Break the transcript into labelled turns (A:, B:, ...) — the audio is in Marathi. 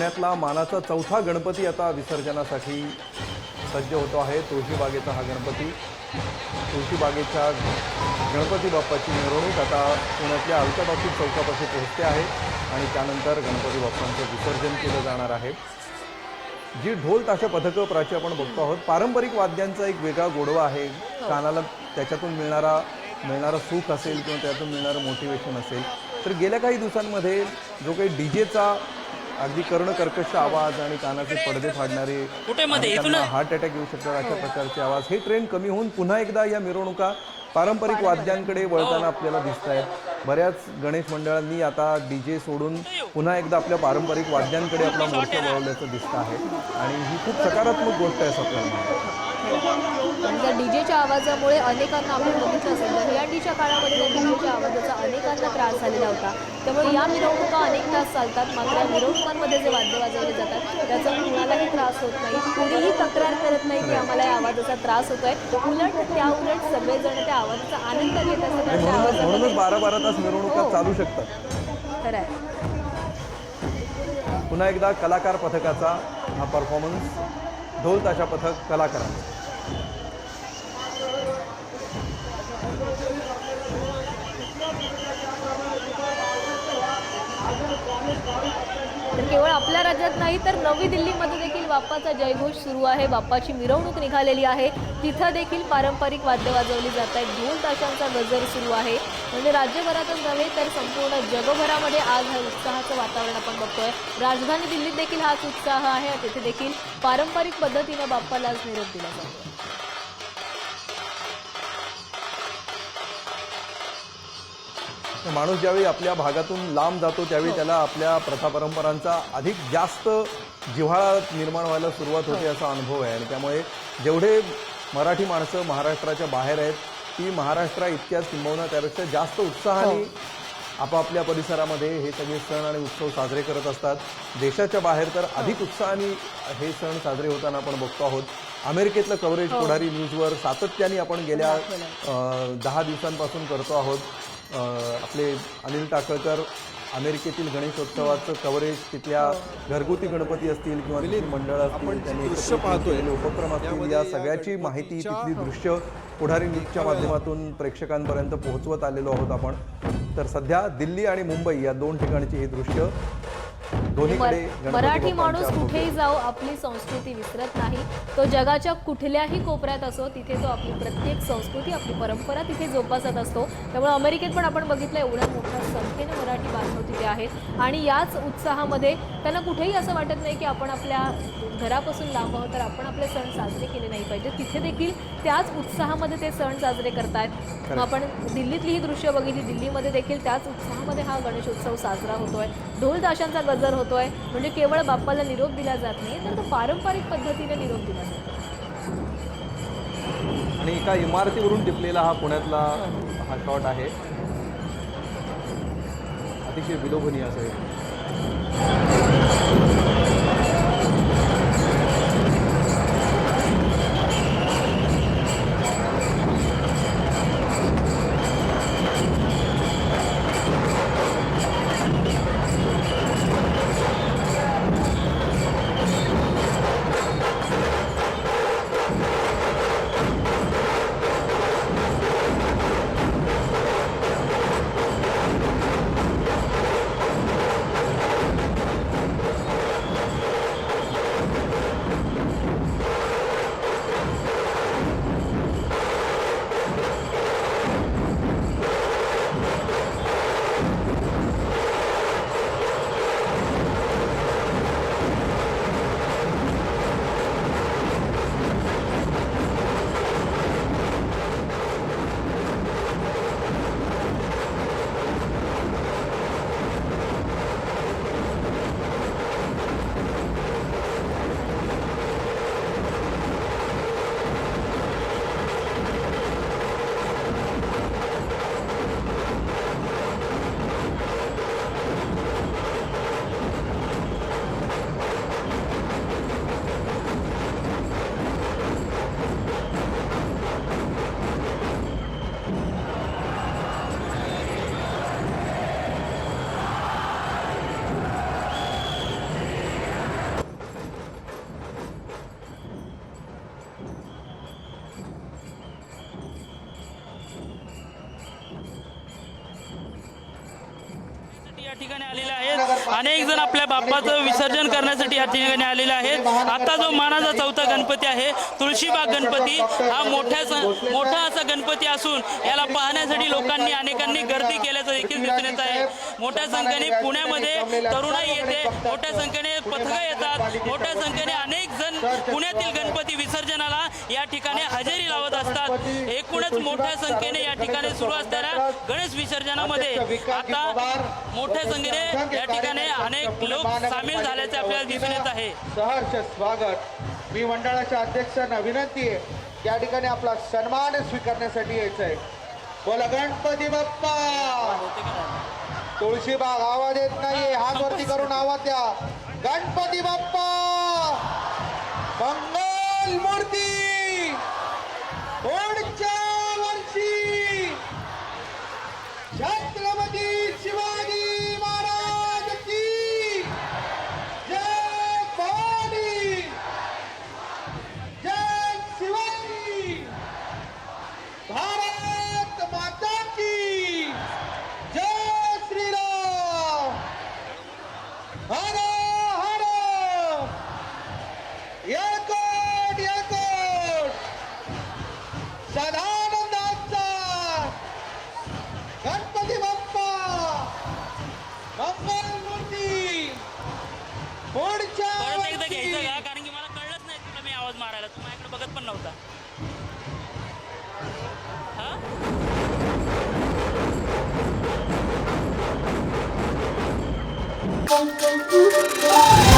A: पुण्यातला मानाचा चौथा गणपती आता विसर्जनासाठी सज्ज होतो आहे. तुळशीबागेचा हा गणपती. तुळशीबागेच्या गणपती बाप्पाची मिरवणूक आता पुण्यातल्या अल्काटॉकीज चौकापाशी पोहोचते आहे आणि त्यानंतर गणपती बाप्पांचं विसर्जन केलं जाणार आहे. जी ढोल ताशा पथकं प्राची आपण बघतो आहोत पारंपरिक वाद्यांचा एक वेगळा गोडवा आहे. कानाला त्याच्यातून मिळणारा मिळणारा सुख असेल किंवा त्यातून मिळणारं मोटिवेशन असेल. तर गेल्या काही दिवसांमध्ये जो काही डीजेचा अगदी कर्ण कर्कश आवाज आणि कानाचे पडदे फाडणारे हार्ट अटॅक येऊ शकतात अशा प्रकारचे आवाज. हे ट्रेंड कमी होऊन पुन्हा एकदा या मिरवणुका पारंपरिक वाद्यांकडे वळताना आपल्याला दिसत आहेत बऱ्याच गणेश मंडळांनी आता डीजे सोडून पुन्हा एकदा आपल्या पारंपरिक वाद्यांकडे आपला मोर्चा वळवल्याचं दिसतं आहे. आणि ही खूप सकारात्मक गोष्ट आहे.
B: पण त्या डीजेच्या आवाजामुळे अनेकांना आपण बघितलं असेल दहीहंडीच्या काळामध्ये अनेकांना त्रास झालेला होता. त्यामुळे या मिरवणुका अनेक तास चालतात मात्र या मिरवणुकांमध्ये जे वाद्य वाजवले जातात त्याचा कुणालाही त्रास होत नाही. कुणीही तक्रार करत नाही की आम्हाला या आवाजाचा त्रास होतोय. उलट त्या उलट सगळेजण त्या आवाजाचा आनंद घेत असतात
A: म्हणूनच बारा बारा तास मिरवणुका चालू शकतात.
B: खरं आहे
A: पुन्हा एकदा कलाकार पथकाचा हा परफॉर्मन्स ढोल ताशा पथक कलाकारांचा.
B: तर केवळ आपल्या राज्यात नाही तर नवी दिल्लीमध्ये देखील बाप्पाचा जयघोष सुरू आहे. बाप्पाची मिरवणूक निघालेली आहे. तिथं देखील पारंपरिक वाद्य वाजवली जात आहेत. ढोल ताशांचा गजर सुरू आहे. म्हणजे राज्यभरातच नव्हे तर संपूर्ण जगभरामध्ये आज हा उत्साहाचं वातावरण आपण बघतोय. राजधानी दिल्लीत देखील हाच उत्साह आहे. तिथे देखील पारंपरिक पद्धतीनं बाप्पाला आज निरोप दिला जातो.
A: माणूस ज्यावेळी आपल्या भागातून लांब जातो त्यावेळी त्याला आपल्या प्रथा परंपरांचा अधिक जास्त जिव्हाळा निर्माण व्हायला सुरुवात होते असा अनुभव आहे. आणि त्यामुळे जेवढे मराठी माणसं महाराष्ट्राच्या बाहेर आहेत ती महाराष्ट्रा इतक्याच किंबहुना त्यापेक्षा जास्त उत्साहाने आपापल्या परिसरामध्ये हे सगळे सण आणि उत्सव साजरे करत असतात. देशाच्या बाहेर तर अधिक उत्साहाने हे सण साजरे होताना आपण बघतो आहोत. अमेरिकेतलं कव्हरेज पुढारी न्यूजवर सातत्याने आपण गेल्या दहा दिवसांपासून करतो आहोत. आपले अनिल टाकळकर अमेरिकेतील गणेशोत्सवाचं कव्हरेज तिथल्या घरगुती गणपती असतील किंवा मंडळ असतील त्यांनी
C: दृश्य पाहतोय.
A: उपक्रम असतील या सगळ्याची माहिती तिथली दृश्य पुढारी न्यूजच्या माध्यमातून प्रेक्षकांपर्यंत पोहोचवत आलेलो आहोत आपण. तर सध्या दिल्ली आणि मुंबई या दोन ठिकाणची ही दृश्य
B: मराठी माणूस कुठेही जाओ आपली संस्कृती विसरत नाही. तो जगाच्या कुठल्याही कोपऱ्यात असो तिथे तो आपली प्रत्येक संस्कृती आपली परंपरा तिथे जोपासत असतो. त्यामुळे अमेरिकेत पण आपण बघितलं एवढ्या मोठ्या संख्येने मराठी बांधव तिथे आहेत. आणि याच उत्साहामध्ये त्यांना कुठेही असं वाटत नाही की आपण आपल्या घरापासून लांब आहोत तर आपण आपले सण साजरे केले नाही पाहिजे तिथे देखील त्याच उत्साहामध्ये ते सण साजरे करतायत. आपण दिल्लीतली ही दृश्य बघितली. दिल्लीमध्ये देखील त्याच उत्साहामध्ये हा गणेशोत्सव साजरा होतोय. ढोल ताशांचा गजर होतोय. म्हणजे केवळ बाप्पाला निरोप दिला जात नाही तर तो पारंपरिक पद्धतीने निरोप दिला जातो.
A: आणि एका इमारतीवरून टिपलेला हा पुण्यातला हा. शॉट आहे. अतिशय विलोभनीय असं
D: ठिकाणी आलेले आहेत. अनेक जण आपल्या बाप्पाचं विसर्जन करण्यासाठी या ठिकाणी आलेले आहेत. आता जो मानाचा चौथा गणपती आहे तुळशीबाग गणपती हा मोठ्या मोठा असा गणपती असून याला पाहण्यासाठी लोकांनी अनेकांनी गर्दी केल्याचं देखील दिसून येत आहे. मोठ्या संख्येने पुण्यामध्ये तरुणाई येते. मोठ्या संख्येने पथकं येतात. मोठ्या संख्येने अनेक जण पुण्यातील गणपती विसर्जनाला या ठिकाणी हजेरी लावत असतात. एकूणच मोठ्या संख्येने या ठिकाणी सुरू असणाऱ्या गणेश विसर्जनामध्ये आता मोठ्या संख्येने या ठिकाणी अनेक लोक सामील झाल्याचे आपल्याला दिसून येत आहे.
C: सहर्ष स्वागत. मी मंडळाच्या अध्यक्षांना विनंती आहे या ठिकाणी आपला सन्मान स्वीकारण्यासाठी यायचं आहे. बोला गणपती बाप्पा! तुळशीबाग आवाज येत नाहीये हात वरती करून आवाज द्या. गणपती बाप्पा! मंगल मूर्ती!
D: pom, pom, pom.